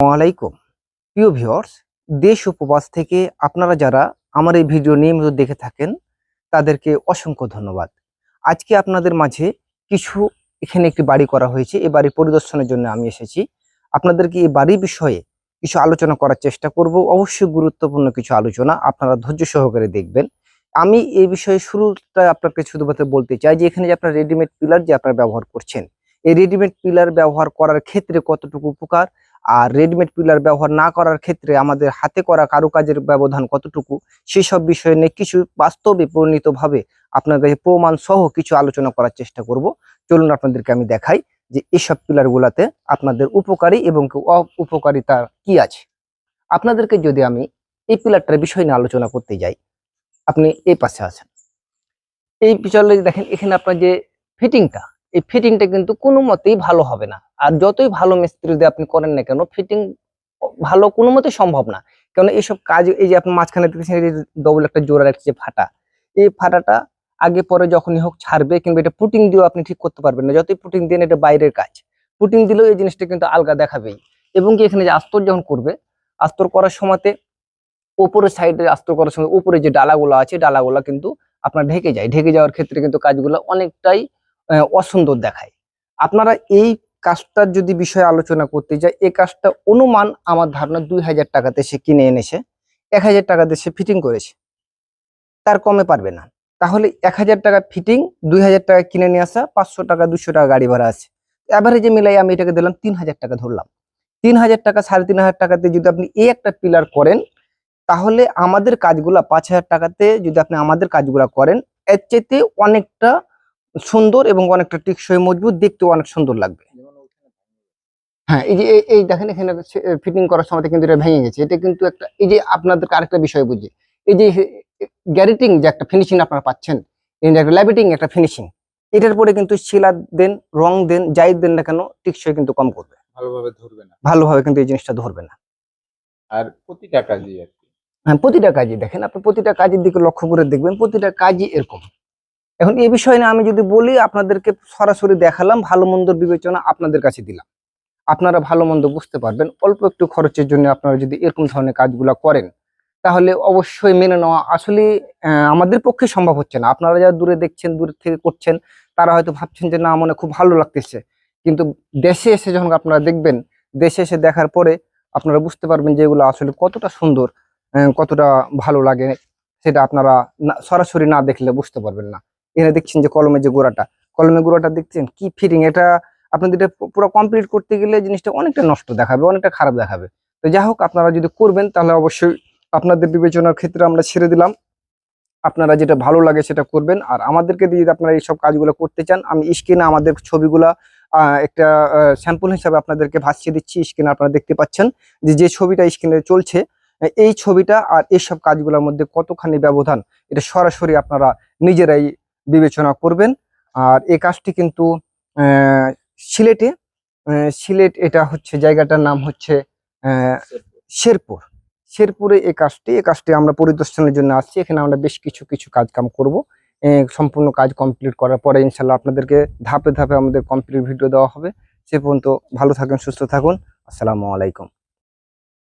আসসালামাইকুম প্রিয় ভিওর্স দেশ উপবাস থেকে আপনারা যারা আমার এই ভিডিও নিয়মিত দেখে থাকেন, তাদেরকে অসংখ্য ধন্যবাদ। আজকে আপনাদের মাঝে কিছু এখানে একটি বাড়ি করা হয়েছে। এই বাড়ি পরিদর্শনের জন্য আমি এসেছি। আপনাদেরকে এই বাড়ির বিষয়ে কিছু আলোচনা করার চেষ্টা করব। অবশ্যই গুরুত্বপূর্ণ কিছু আলোচনা আপনারা ধৈর্য সহকারে দেখবেন। আমি এই বিষয়ে শুরুটা আপনাকে শুধুমাত্র বলতে চাই যে, এখানে যে আপনার রেডিমেড পিলার যে আপনারা ব্যবহার করছেন এই রেডিমেড পিলার ব্যবহার করার ক্ষেত্রে কতটুকু উপকার? আর রেডিমেড পিলার ব্যবহার না করার ক্ষেত্রে আমাদের হাতে করা কারুকাজের ব্যবধান কতটুকু? সেসব বিষয় নিয়ে কিছু বাস্তবে পরিণতভাবে আপনার কাছে প্রমাণ সহ কিছু আলোচনা করার চেষ্টা করব। চলুন আপনাদেরকে আমি দেখাই যে এইসব পিলার গুলাতে আপনাদের উপকারী এবং উপকারিতা কি আছে। আপনাদেরকে যদি আমি এই পিলারটার বিষয় নিয়ে আলোচনা করতে যাই, আপনি এই পাশে আছেন। এই পিছলে দেখেন, এখানে আপনার যে ফিটিংটা এই ফিটিংটা কিন্তু কোনো মতেই ভালো হবে না। আর যতই ভালো মিস্ত্রি দিয়ে আপনি করেন না কেন ফিটিং ভালো কোনো মতে সম্ভব না। কারণ এইসব কাজ, এই যে আপনি মাঝখানে দেখেছেন ডবল একটা একটা যে ফাটা, এই ফাটাটা আগে পরে যখনই হোক ছাড়বে কিংবা এটা পুটিং দিয়েও আপনি ঠিক করতে পারবেন না। যতই পুটিং দেন এটা বাইরের কাজ। পুটিং দিলেও এই জিনিসটা কিন্তু আলগা দেখাবেই। এবং কি এখানে যে আস্তর যখন করবে, আস্তর করার সময়তে ওপরের সাইডে আস্তর করার সময় উপরে যে ডালাগুলো আছে, ডালাগুলো কিন্তু আপনার ঢেকে যায়। ঢেকে যাওয়ার ক্ষেত্রে কিন্তু কাজগুলো অনেকটাই অসুন্দর দেখায়। আপনারা এই কাজটার যদি বিষয়ে আলোচনা করতে যাই, এই কাজটা অনুমান আমার ধারণা দুই হাজার টাকাতে সে কিনে এনেছে, এক হাজার টাকাতে সে ফিটিং করেছে। তার কমে পারবে না। তাহলে এক হাজার টাকা ফিটিং দুই হাজার টাকা কিনে নিয়ে আসা, পাঁচশো টাকা দুশো টাকা গাড়ি ভাড়া আছে। অ্যাভারেজে মিলাই আমি এটাকে দিলাম তিন হাজার টাকা ধরলাম। তিন হাজার টাকা, সাড়ে তিন হাজার টাকাতে যদি আপনি এই একটা পিলার করেন, তাহলে আমাদের কাজগুলা পাঁচ হাজার টাকাতে যদি আপনি আমাদের কাজগুলা করেন, এর চাইতে অনেকটা সুন্দর এবং অনেকটা টেকসই মজবুত দেখতেও অনেক সুন্দর লাগবে। হ্যাঁ এই যে এই- দেখেন এখানে ফিটিং করার সময় কিন্তু এটা ভেঙে গেছে। এটা কিন্তু একটা এই যে আপনাদেরকে আরেকটা বিষয় বুঝি। এই যে গ্যারেটিং যে একটা ফিনিশিং আপনারা পাচ্ছেন একটা ল্যাবিটিং একটা ফিনিশিং এটার পরে কিন্তু শিলা দেন রং দেন যাই দেন না কেন টেকসই কিন্তু কম করবে। ভালোভাবে ধরবে না। ভালোভাবে কিন্তু এই জিনিসটা ধরবে না। আর প্রতিটা কাজই আর কি। হ্যাঁ প্রতিটা কাজই দেখেন আপনি প্রতিটা কাজের দিকে লক্ষ্য করে দেখবেন প্রতিটা কাজই এরকম। এখন এই বিষয়ে নিয়ে আমি যদি বলি, আপনাদেরকে সরাসরি দেখালাম, ভালো মন্দর বিবেচনা আপনাদের কাছে দিলাম। আপনারা ভালো মন্দ বুঝতে পারবেন, অল্প একটু খরচের জন্য আপনারা যদি এরকম ধরনের কাজগুলো করেন, তাহলে অবশ্যই মেনে নেওয়া আসলে আমাদের পক্ষে সম্ভব হচ্ছে না। আপনারা যারা দূরে দেখছেন, দূর থেকে করছেন, তারা হয়তো ভাবছেন যে, না, মনে খুব ভালো লাগতেছে। কিন্তু দেশে এসে যখন আপনারা দেখবেন, দেশে এসে দেখার পরে আপনারা বুঝতে পারবেন যে, এগুলো আসলে কতটা সুন্দর কতটা ভালো লাগে, সেটা আপনারা সরাসরি না দেখলে বুঝতে পারবেন না। এখানে দেখছেন যে কলমের যে গোড়াটা, কলমের গোড়াটা দেখছেন কি ফিটিং এটা আপনাদের এটা পুরো কমপ্লিট করতে গেলে জিনিসটা অনেকটা নষ্ট দেখাবে, অনেকটা খারাপ দেখাবে। তো যাই হোক, আপনারা যদি করবেন, তাহলে অবশ্যই আপনাদের বিবেচনার ক্ষেত্রে আমরা ছেড়ে দিলাম। আপনারা যেটা ভালো লাগে সেটা করবেন। আর আমাদেরকে দিয়ে যদি আপনারা এইসব কাজগুলো করতে চান, আমি স্ক্রিনে আমাদের ছবিগুলা একটা স্যাম্পল হিসাবে আপনাদেরকে ভাসিয়ে দিচ্ছি। স্ক্রিনে আপনারা দেখতে পাচ্ছেন যে যে ছবিটা স্ক্রিনে চলছে, এই ছবিটা আর এইসব কাজগুলোর মধ্যে কতখানি ব্যবধান, এটা সরাসরি আপনারা নিজেরাই বিবেচনা করবেন। আর এই কাজটি কিন্তু সিলেটে সিলেট এটা হচ্ছে, জায়গাটার নাম হচ্ছে শেরপুর। শেরপুরে এই কাজটি এই কাজটি আমরা পরিদর্শনের জন্য আসছি। এখানে আমরা বেশ কিছু কিছু কাজ কাম করব সম্পূর্ণ কাজ কমপ্লিট করার পরে ইনশাল্লাহ আপনাদেরকে ধাপে ধাপে আমাদের কমপ্লিট ভিডিও দেওয়া হবে। সে পর্যন্ত ভালো থাকুন, সুস্থ থাকুন। আসসালামু আলাইকুম।